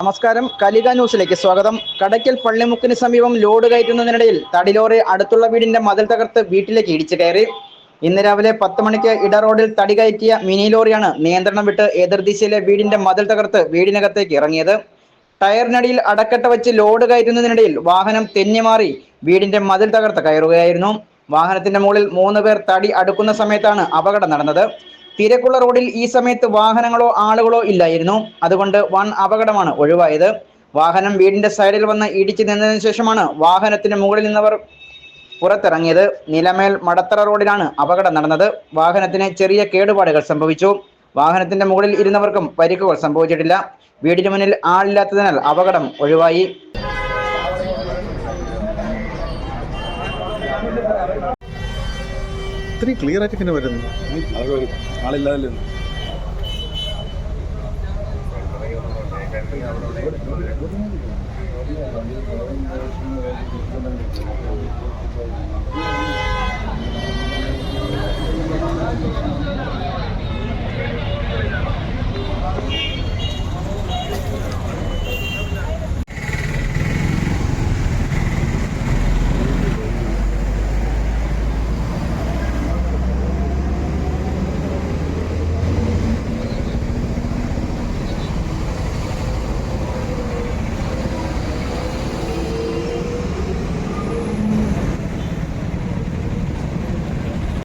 നമസ്കാരം. കലിക ന്യൂസിലേക്ക് സ്വാഗതം. കടയ്ക്കൽ പള്ളിമുക്കിന് സമീപം ലോഡ് കയറ്റുന്നതിനിടയിൽ തടിലോറി അടുത്തുള്ള വീടിന്റെ മതിൽ തകർത്ത് വീട്ടിലേക്ക് ഇടിച്ചു കയറി. ഇന്ന് രാവിലെ പത്ത് മണിക്ക് ഇട റോഡിൽ തടി കയറ്റിയ മിനി ലോറിയാണ് നിയന്ത്രണം വിട്ട് എതിർദിശയിലെ വീടിന്റെ മതിൽ തകർത്ത് വീടിനകത്തേക്ക് ഇറങ്ങിയത്. ടയറിനടിയിൽ അടക്കട്ട വെച്ച് ലോഡ് കയറ്റുന്നതിനിടയിൽ വാഹനം തെന്നിമാറി വീടിന്റെ മതിൽ തകർത്ത് കയറുകയായിരുന്നു. വാഹനത്തിന്റെ മുകളിൽ മൂന്ന് പേർ തടി അടുക്കുന്ന സമയത്താണ് അപകടം നടന്നത്. തിരക്കുള്ള റോഡിൽ ഈ സമയത്ത് വാഹനങ്ങളോ ആളുകളോ ഇല്ലായിരുന്നു. അതുകൊണ്ട് വൻ അപകടമാണ് ഒഴിവായത്. വാഹനം വീടിന്റെ സൈഡിൽ വന്ന് ഇടിച്ചു നിന്നതിന് ശേഷമാണ് വാഹനത്തിന് മുകളിൽ നിന്നവർ പുറത്തിറങ്ങിയത്. നിലമേൽ മടത്തറ റോഡിലാണ് അപകടം നടന്നത്. വാഹനത്തിന് ചെറിയ കേടുപാടുകൾ സംഭവിച്ചു. വാഹനത്തിന്റെ മുകളിൽ ഇരുന്നവർക്കും പരിക്കുകൾ സംഭവിച്ചിട്ടില്ല. വീടിന് മുന്നിൽ ആളില്ലാത്തതിനാൽ അപകടം ഒഴിവായി. ഇത്രയും ക്ലിയർ ആയിട്ട് ഇങ്ങനെ വരുന്നു. ആളില്ലാതല്ലേ